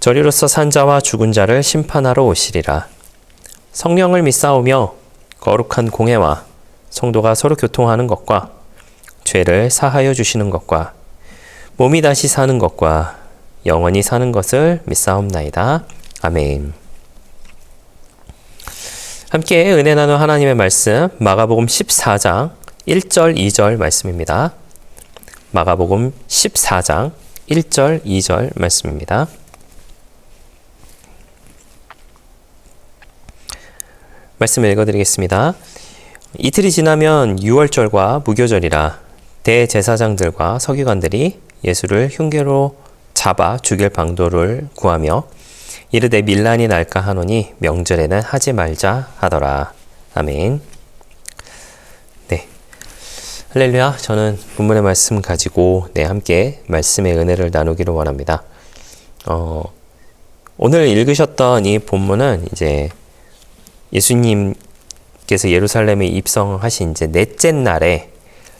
저리로서 산 자와 죽은 자를 심판하러 오시리라. 성령을 믿사오며 거룩한 공회와 성도가 서로 교통하는 것과 죄를 사하여 주시는 것과 몸이 다시 사는 것과 영원히 사는 것을 믿사옵나이다. 아멘. 함께 은혜 나누 하나님의 말씀 마가복음 14장 1절 2절 말씀입니다. 마가복음 14장 1절 2절 말씀입니다. 말씀을 읽어드리겠습니다. 이틀이 지나면 유월절과 무교절이라 대제사장들과 서기관들이 예수를 흉계로 잡아 죽일 방도를 구하며 이르되 밀란이 날까 하노니 명절에는 하지 말자 하더라. 아멘. 네. 할렐루야. 저는 본문의 말씀 가지고 네, 함께 말씀의 은혜를 나누기를 원합니다. 어, 오늘 읽으셨던 이 본문은 이제 예수님께서 예루살렘에 입성하신 이제 넷째 날에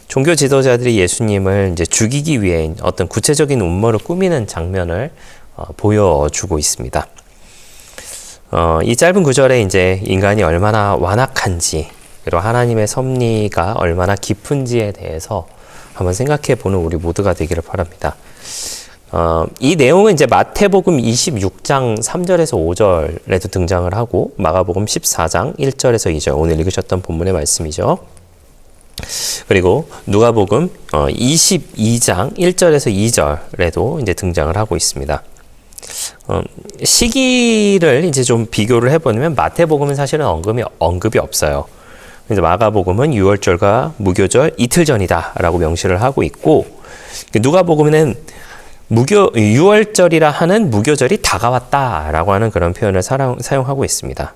종교 지도자들이 예수님을 이제 죽이기 위해 어떤 구체적인 음모를 꾸미는 장면을 어, 보여주고 있습니다. 어, 이 짧은 구절에 이제 인간이 얼마나 완악한지 그리고 하나님의 섭리가 얼마나 깊은지에 대해서 한번 생각해 보는 우리 모두가 되기를 바랍니다. 어, 이 내용은 이제 마태복음 26장 3절에서 5절에도 등장을 하고 마가복음 14장 1절에서 2절 오늘 읽으셨던 본문의 말씀이죠. 그리고 누가복음 22장 1절에서 2절에도 이제 등장을 하고 있습니다. 어, 시기를 이제 좀 비교를 해보면 마태복음은 사실은 언급이 언급이 없어요. 그래서 마가복음은 6월절과 무교절 이틀 전이다라고 명시를 하고 있고 누가복음은 무교 6월절이라 하는 무교절이 다가왔다라고 하는 그런 표현을 사용, 사용하고 있습니다.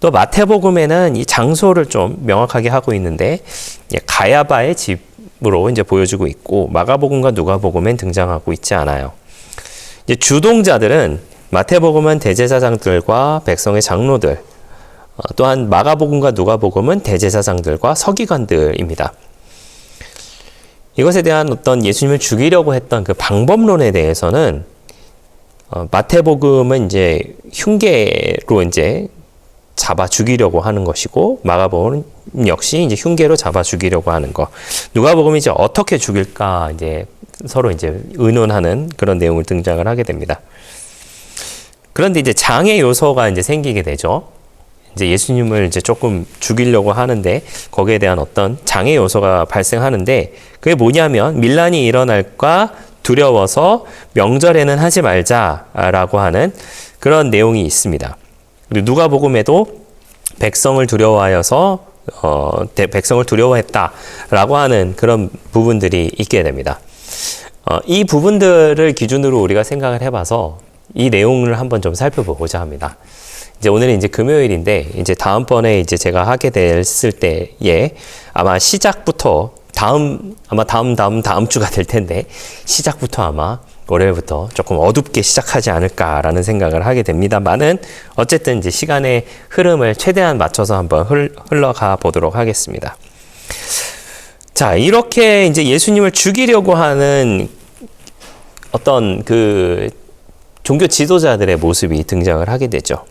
또 마태복음에는 이 장소를 좀 명확하게 하고 있는데 가야바의 집으로 이제 보여주고 있고 마가복음과 누가복음엔 등장하고 있지 않아요. 이제 주동자들은 마태복음은 대제사장들과 백성의 장로들, 어, 또한 마가복음과 누가복음은 대제사장들과 서기관들입니다. 이것에 대한 어떤 예수님을 죽이려고 했던 그 방법론에 대해서는 어, 마태복음은 이제 흉계로 이제 잡아 죽이려고 하는 것이고 마가복음 역시 이제 흉계로 잡아 죽이려고 하는 것. 누가복음이 이제 어떻게 죽일까 이제 서로 이제 의논하는 그런 내용을 등장을 하게 됩니다. 그런데 이제 장애 요소가 이제 생기게 되죠. 이제 예수님을 이제 조금 죽이려고 하는데 거기에 대한 어떤 장애 요소가 발생하는데 그게 뭐냐면 밀란이 일어날까 두려워서 명절에는 하지 말자라고 하는 그런 내용이 있습니다. 그리고 누가복음에도 백성을 두려워하여서 어, 백성을 두려워했다라고 하는 그런 부분들이 있게 됩니다. 어, 이 부분들을 기준으로 우리가 생각을 해봐서 이 내용을 한번 좀 살펴보고자 합니다. 이제 오늘은 이제 금요일인데 이제 다음번에 이제 제가 하게 됐을 때에 아마 시작부터 다음 아마 다음 다음 다음 주가 될 텐데 시작부터 아마 월요일부터 조금 어둡게 시작하지 않을까라는 생각을 하게 됩니다만은 어쨌든 이제 시간의 흐름을 최대한 맞춰서 한번 흘러가 보도록 하겠습니다. 자, 이렇게 이제 예수님을 죽이려고 하는 어떤 그 종교 지도자들의 모습이 등장을 하게 되죠.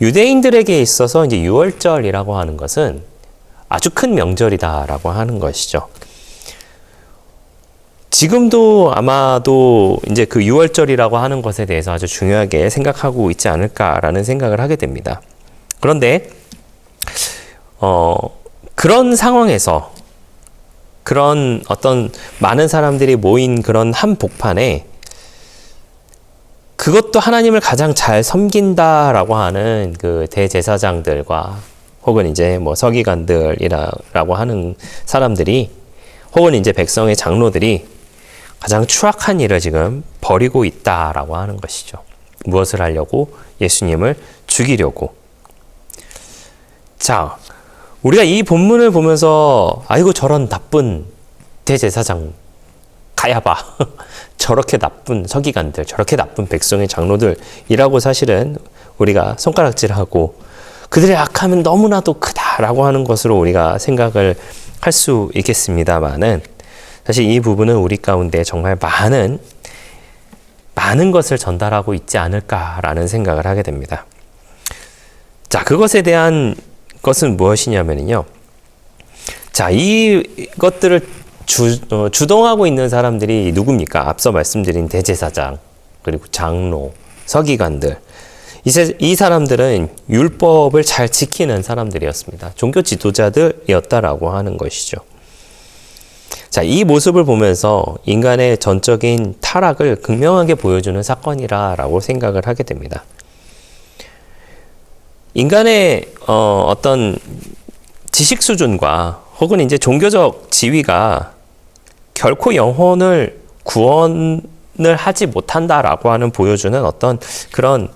유대인들에게 있어서 이제 유월절이라고 하는 것은 아주 큰 명절이다라고 하는 것이죠. 지금도 아마도 이제 그 6월절이라고 하는 것에 대해서 아주 중요하게 생각하고 있지 않을까라는 생각을 하게 됩니다. 그런데, 어, 그런 상황에서 그런 어떤 많은 사람들이 모인 그런 한 복판에 그것도 하나님을 가장 잘 섬긴다라고 하는 그 대제사장들과 혹은 이제 뭐 서기관들이라고 하는 사람들이 혹은 이제 백성의 장로들이 가장 추악한 일을 지금 벌이고 있다라고 하는 것이죠. 무엇을 하려고? 예수님을 죽이려고. 자, 우리가 이 본문을 보면서 아이고 저런 나쁜 대제사장 가야봐. 저렇게 나쁜 서기관들, 저렇게 나쁜 백성의 장로들이라고 사실은 우리가 손가락질하고 그들의 악함은 너무나도 크다라고 하는 것으로 우리가 생각을 할 수 있겠습니다만은 사실 이 부분은 우리 가운데 정말 많은 많은 것을 전달하고 있지 않을까라는 생각을 하게 됩니다. 자, 그것에 대한 것은 무엇이냐면요. 자, 이것들을 주, 어, 주동하고 있는 사람들이 누굽니까? 앞서 말씀드린 대제사장, 그리고 장로, 서기관들. 이, 세, 이 사람들은 율법을 잘 지키는 사람들이었습니다. 종교 지도자들이었다라고 하는 것이죠. 자, 이 모습을 보면서 인간의 전적인 타락을 극명하게 보여주는 사건이라고 생각을 하게 됩니다. 인간의 어, 어떤 지식 수준과 혹은 이제 종교적 지위가 결코 영혼을 구원을 하지 못한다라고 하는 보여주는 어떤 그런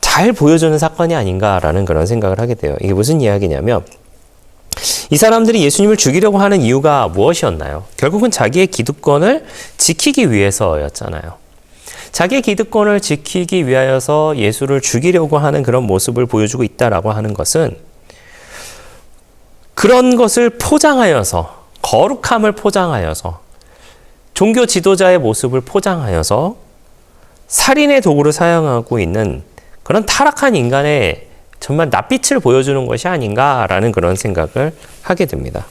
잘 보여주는 사건이 아닌가라는 그런 생각을 하게 돼요. 이게 무슨 이야기냐면 이 사람들이 예수님을 죽이려고 하는 이유가 무엇이었나요? 결국은 자기의 기득권을 지키기 위해서였잖아요. 자기의 기득권을 지키기 위하여서 예수를 죽이려고 하는 그런 모습을 보여주고 있다라고 하는 것은 그런 것을 포장하여서 거룩함을 포장하여서 종교 지도자의 모습을 포장하여서 살인의 도구를 사용하고 있는 그런 타락한 인간의 정말 낯빛을 보여주는 것이 아닌가라는 그런 생각을 하게 됩니다.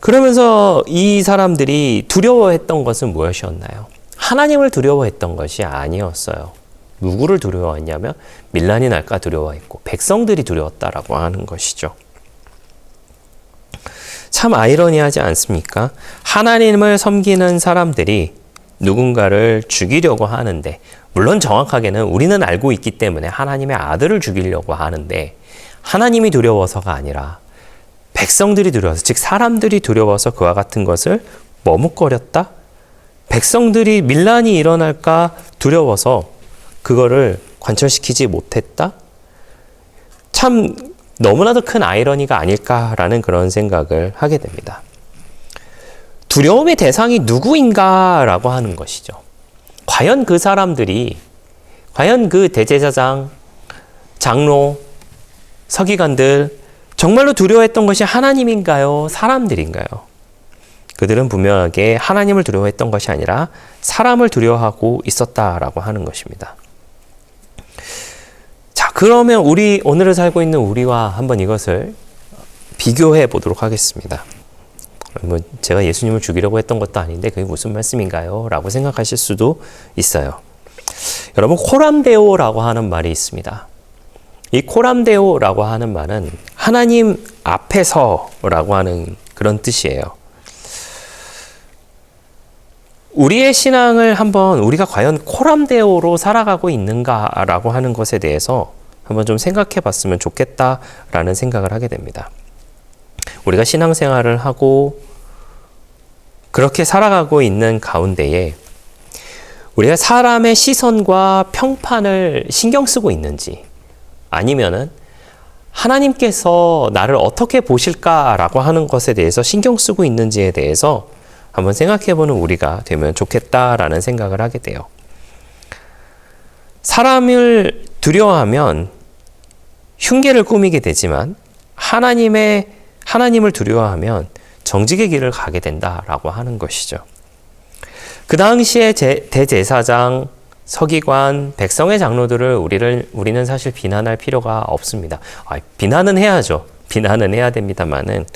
그러면서 이 사람들이 두려워했던 것은 무엇이었나요? 하나님을 두려워했던 것이 아니었어요. 누구를 두려워했냐면 밀란이 날까 두려워했고 백성들이 두려웠다라고 하는 것이죠. 참 아이러니하지 않습니까? 하나님을 섬기는 사람들이 누군가를 죽이려고 하는데 물론 정확하게는 우리는 알고 있기 때문에 하나님의 아들을 죽이려고 하는데 하나님이 두려워서가 아니라 백성들이 두려워서 즉 사람들이 두려워서 그와 같은 것을 머뭇거렸다. 백성들이 밀란이 일어날까 두려워서 그거를 관철시키지 못했다. 참 너무나도 큰 아이러니가 아닐까라는 그런 생각을 하게 됩니다. 두려움의 대상이 누구인가라고 하는 것이죠. 과연 그 사람들이, 과연 그 대제사장, 장로, 서기관들, 정말로 두려워했던 것이 하나님인가요? 사람들인가요? 그들은 분명하게 하나님을 두려워했던 것이 아니라 사람을 두려워하고 있었다라고 하는 것입니다. 자, 그러면 우리, 오늘을 살고 있는 우리와 한번 이것을 비교해 보도록 하겠습니다. 뭐 제가 예수님을 죽이려고 했던 것도 아닌데 그게 무슨 말씀인가요? 라고 생각하실 수도 있어요. 여러분 코람데오라고 하는 말이 있습니다. 이 코람데오라고 하는 말은 하나님 앞에서라고 하는 그런 뜻이에요. 우리의 신앙을 한번 우리가 과연 코람데오로 살아가고 있는가라고 하는 것에 대해서 한번 좀 생각해 봤으면 좋겠다라는 생각을 하게 됩니다. 우리가 신앙생활을 하고 그렇게 살아가고 있는 가운데에 우리가 사람의 시선과 평판을 신경 쓰고 있는지 아니면은 하나님께서 나를 어떻게 보실까라고 하는 것에 대해서 신경 쓰고 있는지에 대해서 한번 생각해 보는 우리가 되면 좋겠다라는 생각을 하게 돼요. 사람을 두려워하면 흉계를 꾸미게 되지만 하나님의 하나님을 두려워하면 정직의 길을 가게 된다라고 하는 것이죠. 그 당시에 대제사장, 서기관, 백성의 장로들을 우리를 우리는 사실 비난할 필요가 없습니다. 아, 비난은 해야죠. 비난은 해야 됩니다만은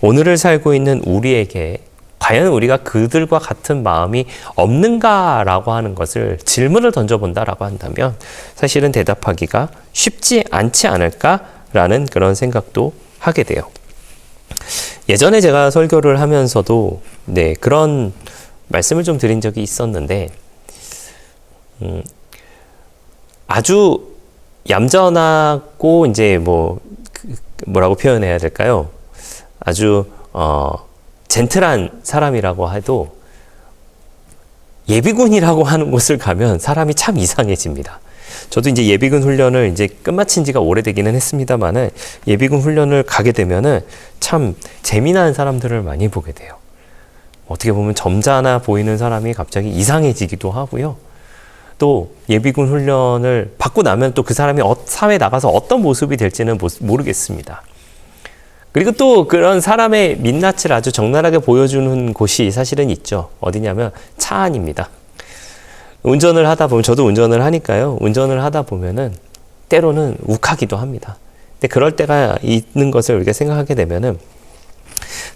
오늘을 살고 있는 우리에게 과연 우리가 그들과 같은 마음이 없는가라고 하는 것을 질문을 던져본다라고 한다면 사실은 대답하기가 쉽지 않지 않을까라는 그런 생각도 하게 돼요. 예전에 제가 설교를 하면서도 네, 그런 말씀을 좀 드린 적이 있었는데, 음, 아주 얌전하고 이제 뭐, 그, 뭐라고 표현해야 될까요? 아주, 어, 젠틀한 사람이라고 해도 예비군이라고 하는 곳을 가면 사람이 참 이상해집니다. 저도 이제 예비군 훈련을 이제 끝마친 지가 오래되기는 했습니다만은 예비군 훈련을 가게 되면은 참 재미난 사람들을 많이 보게 돼요. 어떻게 보면 점잖아 보이는 사람이 갑자기 이상해지기도 하고요. 또 예비군 훈련을 받고 나면 또 그 사람이 어- 사회에 나가서 어떤 모습이 될지는 모- 모르겠습니다. 그리고 또 그런 사람의 민낯을 아주 적나라하게 보여주는 곳이 사실은 있죠. 어디냐면 차 안입니다. 운전을 하다 보면 저도 운전을 하니까요. 운전을 하다 보면은 때로는 욱하기도 합니다. 근데 그럴 때가 있는 것을 우리가 생각하게 되면은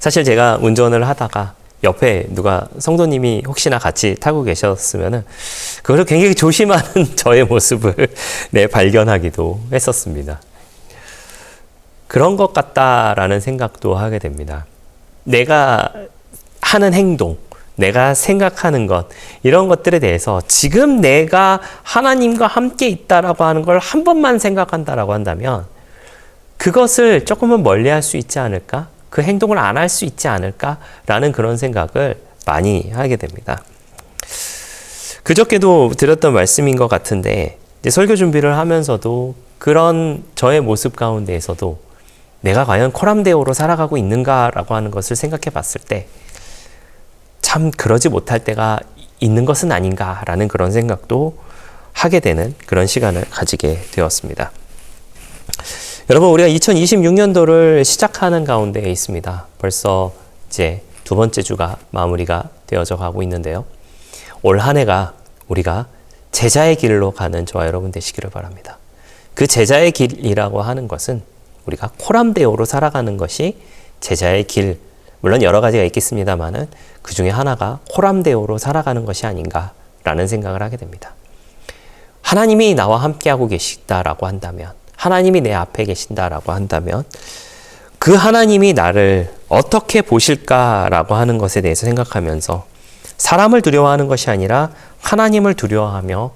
사실 제가 운전을 하다가 옆에 누가 성도님이 혹시나 같이 타고 계셨으면은 그걸 굉장히 조심하는 저의 모습을 네, 발견하기도 했었습니다. 그런 것 같다라는 생각도 하게 됩니다. 내가 하는 행동, 내가 생각하는 것, 이런 것들에 대해서 지금 내가 하나님과 함께 있다라고 하는 걸 한 번만 생각한다라고 한다면 그것을 조금은 멀리 할 수 있지 않을까? 그 행동을 안 할 수 있지 않을까라는 그런 생각을 많이 하게 됩니다. 그저께도 드렸던 말씀인 것 같은데 설교 준비를 하면서도 그런 저의 모습 가운데에서도 내가 과연 코람데오로 살아가고 있는가라고 하는 것을 생각해 봤을 때 참 그러지 못할 때가 있는 것은 아닌가라는 그런 생각도 하게 되는 그런 시간을 가지게 되었습니다. 여러분 우리가 2026년도를 시작하는 가운데 있습니다. 벌써 이제 두 번째 주가 마무리가 되어져 가고 있는데요. 올 한 해가 우리가 제자의 길로 가는 저와 여러분 되시기를 바랍니다. 그 제자의 길이라고 하는 것은 우리가 코람데오로 살아가는 것이 제자의 길 물론 여러 가지가 있겠습니다만은 그 중에 하나가 코람데오로 살아가는 것이 아닌가라는 생각을 하게 됩니다. 하나님이 나와 함께하고 계시다라고 한다면, 하나님이 내 앞에 계신다라고 한다면, 그 하나님이 나를 어떻게 보실까라고 하는 것에 대해서 생각하면서 사람을 두려워하는 것이 아니라 하나님을 두려워하며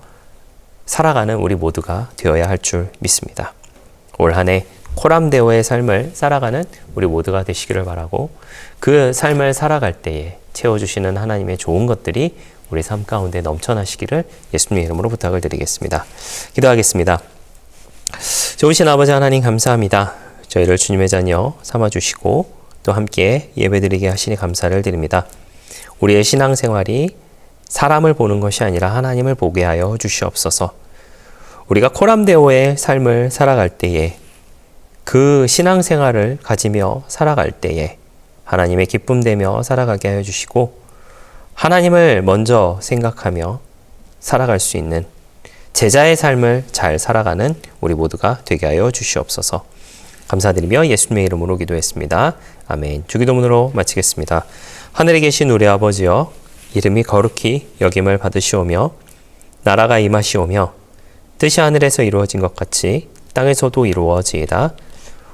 살아가는 우리 모두가 되어야 할 줄 믿습니다. 올 한해 코람데오의 삶을 살아가는 우리 모두가 되시기를 바라고 그 삶을 살아갈 때에 채워주시는 하나님의 좋은 것들이 우리 삶 가운데 넘쳐나시기를 예수님의 이름으로 부탁을 드리겠습니다. 기도하겠습니다. 좋으신 아버지 하나님 감사합니다. 저희를 주님의 자녀 삼아주시고 또 함께 예배드리게 하시니 감사를 드립니다. 우리의 신앙생활이 사람을 보는 것이 아니라 하나님을 보게 하여 주시옵소서. 우리가 코람데오의 삶을 살아갈 때에 그 신앙생활을 가지며 살아갈 때에 하나님의 기쁨되며 살아가게 하여 주시고 하나님을 먼저 생각하며 살아갈 수 있는 제자의 삶을 잘 살아가는 우리 모두가 되게 하여 주시옵소서. 감사드리며 예수님의 이름으로 기도했습니다. 아멘. 주기도문으로 마치겠습니다. 하늘에 계신 우리 아버지여 이름이 거룩히 여김을 받으시오며 나라가 임하시오며 뜻이 하늘에서 이루어진 것 같이 땅에서도 이루어지이다.